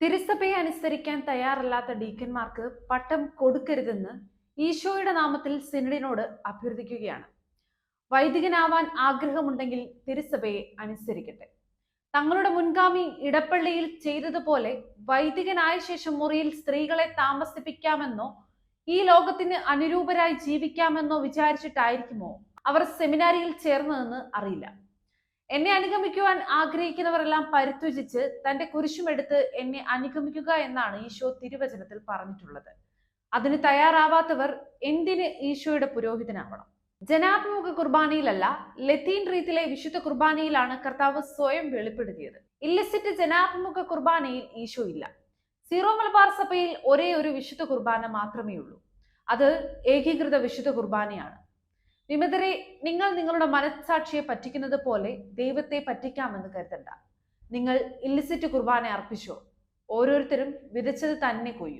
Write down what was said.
തിരുസഭയെ അനുസരിക്കാൻ തയ്യാറല്ലാത്ത ഡീക്കന്മാർക്ക് പട്ടം കൊടുക്കരുതെന്ന് ഈശോയുടെ നാമത്തിൽ സിനഡിനോട് അഭ്യർത്ഥിക്കുകയാണ്. വൈദികനാവാൻ ആഗ്രഹമുണ്ടെങ്കിൽ തിരുസഭയെ അനുസരിക്കട്ടെ. തങ്ങളുടെ മുൻഗാമി ഇടപ്പള്ളിയിൽ ചെയ്തതുപോലെ വൈദികനായ ശേഷം മുറിയിൽ സ്ത്രീകളെ താമസിപ്പിക്കാമെന്നോ ഈ ലോകത്തിന് അനുരൂപരായി ജീവിക്കാമെന്നോ വിചാരിച്ചിട്ടായിരിക്കുമോ അവർ സെമിനാരിയിൽ ചേർന്നതെന്ന് അറിയില്ല. എന്നെ അനുഗമിക്കുവാൻ ആഗ്രഹിക്കുന്നവരെല്ലാം പരിത്വജിച്ച് തന്റെ കുരിശുമെടുത്ത് എന്നെ അനുഗമിക്കുക എന്നാണ് ഈശോ തിരുവചനത്തിൽ പറഞ്ഞിട്ടുള്ളത്. അതിന് തയ്യാറാവാത്തവർ എന്തിന് ഈശോയുടെ പുരോഹിതനാവണം? ജനാഭിമുഖ കുർബാനയിലല്ല ലത്തീൻ റീത്തിലെ വിശുദ്ധ കുർബാനയിലാണ് കർത്താവ് സ്വയം വെളിപ്പെടുത്തിയത്. ഇല്ലസിറ്റ് ജനാഭിമുഖ കുർബാനയിൽ ഈശോ ഇല്ല. സീറോ മലബാർ സഭയിൽ ഒരേ ഒരു വിശുദ്ധ കുർബാന മാത്രമേ ഉള്ളൂ അത് ഏകീകൃത വിശുദ്ധ കുർബാനയാണ്. വിമതരെ നിങ്ങൾ നിങ്ങളുടെ മനസ്സാക്ഷിയെ പറ്റിക്കുന്നത് പോലെ ദൈവത്തെ പറ്റിക്കാമെന്ന് കരുതണ്ട. നിങ്ങൾ ഇല്ലിസിറ്റ് കുർബാന അർപ്പിച്ചോ? ഓരോരുത്തരും വിതച്ചത് തന്നെ കൊയ്യും.